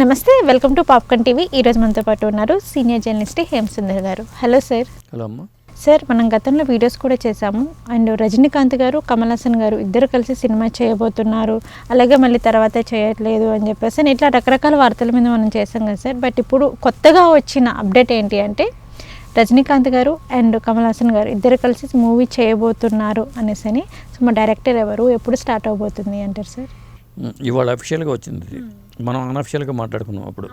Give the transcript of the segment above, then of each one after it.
నమస్తే welcome to popcorn TV. ఈరోజు మనతో పాటు ఉన్నారు సీనియర్ జర్నలిస్ట్ హేమసుందర్ గారు. Hello sir. హలో అమ్మ. సార్ మనం గతంలో వీడియోస్ కూడా చేశాము. అండ్ రజనీకాంత్ గారు కమల్ హాసన్ గారు ఇద్దరు కలిసి సినిమా చేయబోతున్నారు. అలాగే మళ్ళీ తర్వాత చేయట్లేదు అని చెప్పేసి ఇట్లా రకరకాల వార్తల మీద మనం చేసాం కదా సార్. బట్ ఇప్పుడు కొత్తగా వచ్చిన అప్డేట్ ఏంటి అంటే రజనీకాంత్ గారు అండ్ కమల్ హాసన్ గారు ఇద్దరు కలిసి మూవీ చేయబోతున్నారు అనేసి అని. సో మా డైరెక్టర్ ఎవరు? ఎప్పుడు స్టార్ట్ అవబోతుంది అంటారు సార్? ఇవాళ అఫీషియల్గా వచ్చింది మనం అన్అఫిషియల్గా మాట్లాడుకున్నాం అప్పుడు.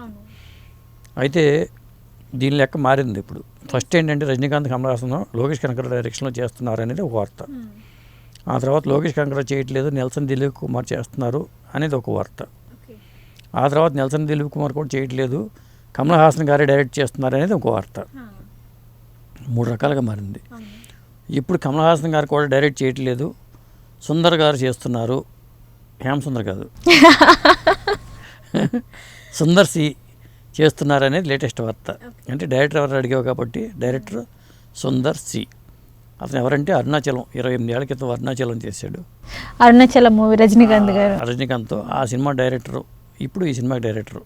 అయితే దీని లెక్క మారింది ఇప్పుడు. ఫస్ట్ ఏంటంటే రజనీకాంత్ కమల్ హాసన్ లోకేష్ కనకర డైరెక్షన్లో చేస్తున్నారు అనేది ఒక వార్త. ఆ తర్వాత లోకేష్ కనకర చేయట్లేదు నెల్సన్ దిలీప్ కుమార్ చేస్తున్నారు అనేది ఒక వార్త. ఆ తర్వాత నెల్సన్ దిలీప్ కుమార్ కూడా చేయట్లేదు కమల్ హాసన్ గారే డైరెక్ట్ చేస్తున్నారు అనేది ఒక వార్త. మూడు రకాలుగా మారింది. ఇప్పుడు కమల్ హాసన్ గారు కూడా డైరెక్ట్ చేయట్లేదు సుందర్ గారు చేస్తున్నారు. హేమ సుందర్ కాదు. సుందర్ సి చేస్తున్నారు అనేది లేటెస్ట్ వార్త. అంటే డైరెక్టర్ ఎవరు అడిగావు కాబట్టి డైరెక్టర్ సుందర్ సి. అతను ఎవరంటే అరుణాచలం. ఇరవై ఎనిమిది ఏళ్ళ క్రితం అరుణాచలం చేశాడు. అరుణాచలం మూవీ రజనీకాంత్ గారు. రజనీకాంత్తో ఆ సినిమా డైరెక్టరు. ఇప్పుడు ఈ సినిమా డైరెక్టరు.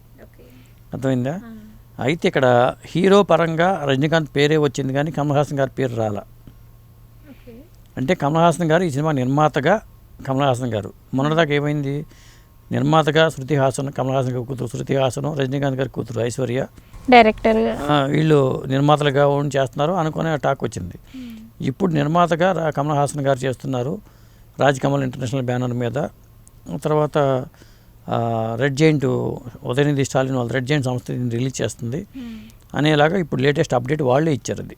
అర్థమైందా? అయితే ఇక్కడ హీరో పరంగా రజనీకాంత్ పేరే వచ్చింది కానీ కమల్ హాసన్ గారి పేరు రాలా. అంటే కమల్ హాసన్ గారు ఈ సినిమా నిర్మాతగా కమల్ హాసన్ గారు. మొన్నటిదాకా ఏమైంది? నిర్మాతగా శృతి హాసన్ కమల్ హాసన్ గారి కూతురు శృతి హాసన్ రజనీకాంత్ గారి కూతురు ఐశ్వర్య. డైరెక్టర్ వీళ్ళు నిర్మాతలుగా ఉండి చేస్తున్నారు అనుకునే టాక్ వచ్చింది. ఇప్పుడు నిర్మాతగా రా- కమల్ హాసన్ గారు చేస్తున్నారు రాజ్ కమల్ ఇంటర్నేషనల్ బ్యానర్ మీద. తర్వాత రెడ్ జైంట్ ఉదయనిధి స్టాలిన్ వాళ్ళ రెడ్ జైంట్ సంస్థ రిలీజ్ చేస్తుంది. అనేలాగా ఇప్పుడు లేటెస్ట్ అప్డేట్ వాళ్ళే ఇచ్చారు అది.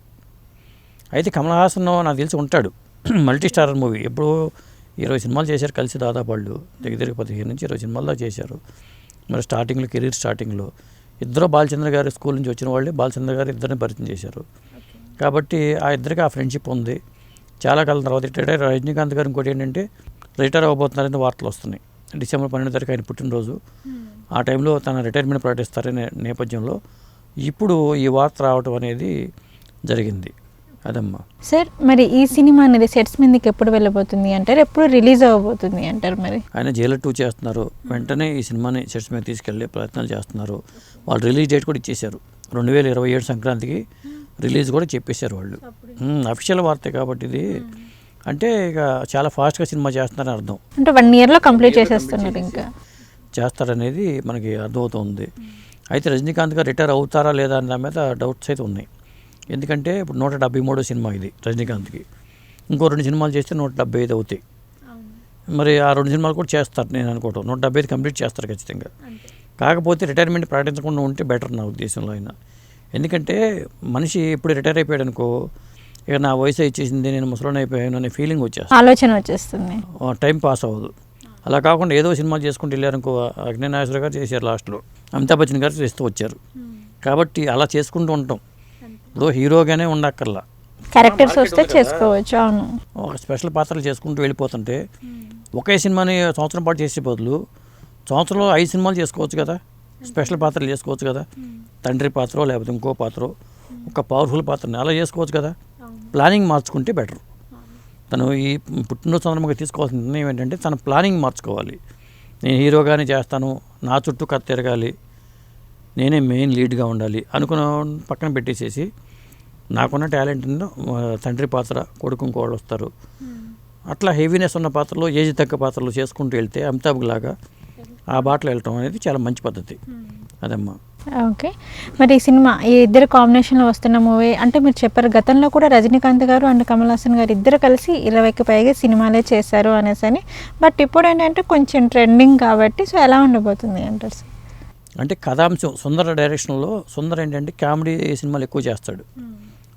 అయితే కమల్ హాసన్ నాకు తెలిసి ఉంటాడు. Multi starrer movie. ఎప్పుడు ఇరవై సినిమాలు చేశారు కలిసి దాదాపు వాళ్ళు దగ్గర దగ్గర పదిహేను నుంచి ఇరవై సినిమాల్లో చేశారు. మరి స్టార్టింగ్లో కెరీర్ స్టార్టింగ్లో ఇద్దరు బాలచంద్ర గారి స్కూల్ నుంచి వచ్చిన వాళ్ళే బాలచంద్ర గారు ఇద్దరిని పరిచయం చేశారు. కాబట్టి ఆ ఇద్దరికి ఆ ఫ్రెండ్షిప్ ఉంది. చాలా కాలం తర్వాత రిటైర్ రజనీకాంత్ గారు ఇంకోటి ఏంటంటే రిటైర్ అవ్వబోతున్నారని వార్తలు వస్తున్నాయి. డిసెంబర్ పన్నెండు తారీఖు ఆయన పుట్టినరోజు. ఆ టైంలో తన రిటైర్మెంట్ ప్రకటిస్తారనే నేపథ్యంలో ఇప్పుడు ఈ వార్త రావటం అనేది జరిగింది. అదమ్మా. సార్ మరి ఈ సినిమా అనేది సెట్స్ మీదకి ఎప్పుడు వెళ్ళబోతుంది అంటారు? ఎప్పుడు రిలీజ్ అవ్వబోతుంది అంటారు మరి? ఆయన జైలర్ టూ చేస్తున్నారు. వెంటనే ఈ సినిమాని సెట్స్ మీద తీసుకెళ్ళే ప్రయత్నాలు చేస్తున్నారు. వాళ్ళు రిలీజ్ డేట్ కూడా ఇచ్చేశారు. రెండు వేల ఇరవై ఏడు సంక్రాంతికి రిలీజ్ కూడా చెప్పేశారు వాళ్ళు. అఫీషియల్ వార్తే కాబట్టి ఇది. అంటే ఇక చాలా ఫాస్ట్గా సినిమా చేస్తున్నారని అర్థం. అంటే వన్ ఇయర్లో కంప్లీట్ చేసేస్తున్నారు ఇంకా. చేస్తారనేది మనకి అర్థమవుతుంది. అయితే రజనీకాంత్ గారు రిటైర్ అవుతారా లేదా అన్న దాని మీద డౌట్స్ అయితే ఉన్నాయి. ఎందుకంటే ఇప్పుడు నూట డెబ్బై మూడో సినిమా ఇది రజనీకాంత్కి. ఇంకో రెండు సినిమాలు చేస్తే నూట డెబ్బై ఐదు అవుతాయి. మరి ఆ రెండు సినిమాలు కూడా చేస్తారు నేను అనుకోవటం. నూట డెబ్బై ఐదు కంప్లీట్ చేస్తారు ఖచ్చితంగా. కాకపోతే రిటైర్మెంట్ ప్రకటించకుండా ఉంటే బెటర్ నా ఉద్దేశంలో అయినా. ఎందుకంటే మనిషి ఇప్పుడు రిటైర్ అయిపోయాడు అనుకో ఇక నా వయసు ఇచ్చేసింది నేను ముసలోని అయిపోయాను అనే ఫీలింగ్ వచ్చేస్తుంది. ఆలోచన వచ్చేస్తుంది. టైం పాస్ అవ్వదు. అలా కాకుండా ఏదో సినిమా చేసుకుంటూ వెళ్ళారనుకో అగ్నినాగేశ్వర గారు చేశారు లాస్ట్లో. అమితాబ్ బచ్చన్ గారు చేస్తూ వచ్చారు. కాబట్టి అలా చేసుకుంటూ ఉంటాం. ఇప్పుడు హీరోగానే ఉండక్కర్లా. క్యారెక్టర్స్ వస్తే చేసుకోవచ్చు అవును. ఒక స్పెషల్ పాత్రలు చేసుకుంటూ వెళ్ళిపోతుంటే ఒకే సినిమాని సంవత్సరం పాటు చేసే బదులు సంవత్సరంలో ఐదు సినిమాలు చేసుకోవచ్చు కదా. స్పెషల్ పాత్రలు చేసుకోవచ్చు కదా. తండ్రి పాత్ర లేకపోతే ఇంకో పాత్ర ఒక పవర్ఫుల్ పాత్రని అలా చేసుకోవచ్చు కదా. ప్లానింగ్ మార్చుకుంటే బెటర్. తను ఈ పుట్టినరోజు సందర్భంగా తీసుకోవాల్సిన నిర్ణయం ఏంటంటే తన ప్లానింగ్ మార్చుకోవాలి. నేను హీరోగానే చేస్తాను నా చుట్టూ కథ తిరగాలి నేనే మెయిన్ లీడ్గా ఉండాలి అనుకున్న పక్కన పెట్టేసేసి నాకున్న టాలెంట్ తండ్రి పాత్ర కొడుకు ఇంకోళ్ళు వస్తారు. అట్లా హెవీనెస్ ఉన్న పాత్రలో ఏజ్ తగ్గ పాత్రలు చేసుకుంటూ వెళ్తే అమితాబ్ లాగా ఆ బాటలో వెళ్ళటం అనేది చాలా మంచి పద్ధతి. అదమ్మా. ఓకే. మరి ఈ సినిమా ఈ ఇద్దరు కాంబినేషన్లో వస్తున్న మూవీ అంటే మీరు చెప్పారు గతంలో కూడా రజనీకాంత్ గారు అండ్ కమల్ హాసన్ గారు ఇద్దరు కలిసి ఇరవైకి పైగా సినిమాలే చేశారు అనేసి అని బట్ ఇప్పుడు ఏంటంటే కొంచెం ట్రెండింగ్ కాబట్టి సో ఎలా ఉండబోతుంది అంటారు సార్? అంటే కథాంశం సుందర డైరెక్షన్లో సుందర ఏంటంటే కామెడీ సినిమాలు ఎక్కువ చేస్తాడు.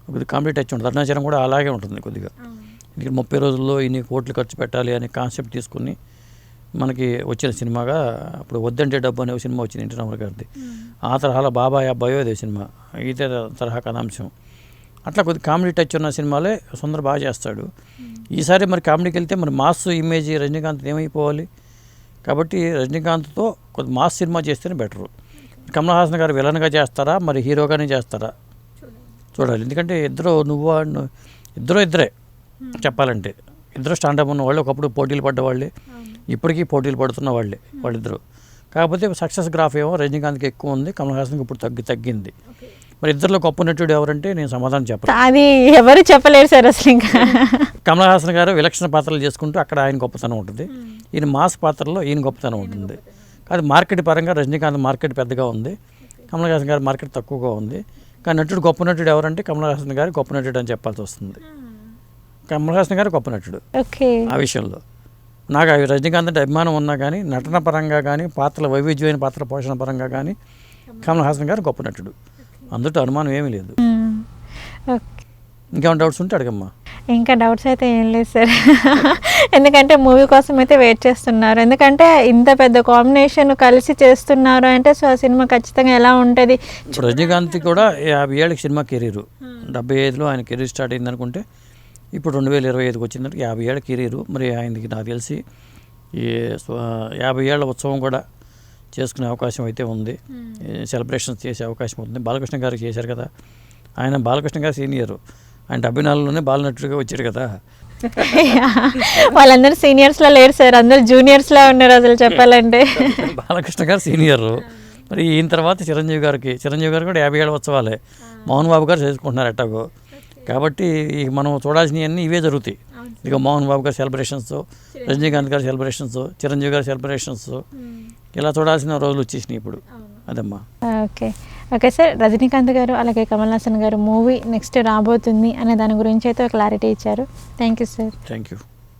కొద్దిగా కామెడీ టచ్ ఉంటుంది. అరుణాచలం కూడా అలాగే ఉంటుంది కొద్దిగా. ఇక్కడ ముప్పై రోజుల్లో ఇన్ని కోట్లు ఖర్చు పెట్టాలి అనే కాన్సెప్ట్ తీసుకుని మనకి వచ్చిన సినిమాగా అప్పుడు వద్దంటే డబ్బు అనే సినిమా వచ్చింది ఎన్టీ రామారావు గారిది. ఆ తరహాలో బాబాయ్ అబ్బాయో అదే సినిమా. ఇదే తరహా కథాంశం. అట్లా కొద్ది కామెడీ టచ్ ఉన్న సినిమాలే సుందర బాగా చేస్తాడు. ఈసారి మరి కామెడీకి వెళ్తే మరి మాస్ ఇమేజ్ రజనీకాంత్ ఏమైపోవాలి? కాబట్టి రజనీకాంత్తో కొద్ది మాస్ సినిమా చేస్తేనే బెటరు. కమల్ హాసన్ గారు విలన్గా చేస్తారా? మరి హీరోగానే చేస్తారా? చూడాలి. ఎందుకంటే ఇద్దరు నువ్వు ఇద్దరు ఇద్దరే చెప్పాలంటే. ఇద్దరు స్టాండప్ ఉన్న వాళ్ళు ఒకప్పుడు పోటీలు పడ్డ వాళ్ళే ఇప్పటికీ పోటీలు పడుతున్న వాళ్ళే వాళ్ళిద్దరు. కాకపోతే సక్సెస్ గ్రాఫ్ ఏమో రజనీకాంత్కి ఎక్కువ ఉంది కమల్ హాసన్కి ఇప్పుడు తగ్గి తగ్గింది. మరి ఇద్దరిలో గొప్ప నటుడు ఎవరంటే నేను సమాధానం చెప్పను. అది ఎవరు చెప్పలేరు సార్ అసలు ఇంకా. కమల్ హాసన్ గారు విలక్షణ పాత్రలు చేసుకుంటూ అక్కడ ఆయన గొప్పతనం ఉంటుంది. ఈయన మాస్ పాత్రలో ఈయన గొప్పతనం ఉంటుంది. కానీ మార్కెట్ పరంగా రజనీకాంత్ మార్కెట్ పెద్దగా ఉంది. కమల్ హాసన్ గారి మార్కెట్ తక్కువగా ఉంది. కానీ నటుడు గొప్ప నటుడు ఎవరంటే కమల్ హాసన్ గారు గొప్ప నటుడు అని చెప్పాల్సి వస్తుంది. కమల్ హాసన్ గారు గొప్ప నటుడు. ఓకే. ఆ విషయంలో. నాకు ఆ రజనీకాంత్ అంటే అభిమానం ఉన్నా కానీ నటన పరంగా కానీ పాత్రల వైవిధ్యమైన పాత్ర పోషణ పరంగా కానీ కమల్ హాసన్ గారు గొప్ప నటుడు. అందులో అనుమానం ఏమీ లేదు. ఇంకేమైనా డౌట్స్ ఉంటే అడగమ్మా. ఇంకా డౌట్స్ అయితే ఏం లేదు సార్ ఎందుకంటే మూవీ కోసం అయితే వెయిట్ చేస్తున్నారు. ఎందుకంటే ఇంత పెద్ద కాంబినేషన్ కలిసి చేస్తున్నారు అంటే సో ఆ సినిమా ఖచ్చితంగా ఎలా ఉంటుంది? రజనీకాంత్ కూడా యాభై ఏళ్ళకి సినిమా కెరీరు డెబ్బై ఐదులో ఆయన కెరీర్ స్టార్ట్ అయింది అనుకుంటే ఇప్పుడు రెండు వేల ఇరవై ఐదుకి వచ్చిందంటే యాభై ఏళ్ళ కెరీరు మరి ఆయనకి నాకు తెలిసి ఈ యాభై ఏళ్ళ ఉత్సవం కూడా చేసుకునే అవకాశం అయితే ఉంది. సెలబ్రేషన్స్ చేసే అవకాశం ఉంది. బాలకృష్ణ గారు చేశారు కదా. ఆయన బాలకృష్ణ గారు సీనియర్ ఆయన డెబ్బై నాలుగులోనే బాలనటుడిగా వచ్చాడు కదా. వాళ్ళందరూ సీనియర్స్లో లేరు సార్ అందరూ జూనియర్స్లో ఉన్నారు అసలు చెప్పాలంటే. బాలకృష్ణ గారు సీనియర్. మరి ఈయన తర్వాత చిరంజీవి గారికి చిరంజీవి గారు కూడా యాభై ఏళ్ళ ఉత్సవాలే. మోహన్ బాబు గారు చేసుకుంటున్నారు ఎట్టాగో. కాబట్టి ఇక మనం చూడాల్సినవన్నీ ఇవే జరుగుతాయి. ఇక మోహన్ బాబు గారి సెలబ్రేషన్స్ రజనీకాంత్ గారి సెలబ్రేషన్స్ చిరంజీవి గారి సెలబ్రేషన్స్. ఇలా చూడాల్సిన రోజులు వచ్చేసినాయి ఇప్పుడు. అదమ్మా. Okay. Okay sir Rajinikanth garu అలాగే కమల్ హాసన్ గారు మూవీ నెక్స్ట్ రాబోతుంది అనే దాని గురించి అయితే క్లారిటీ ఇచ్చారు. Thank you sir. Thank you.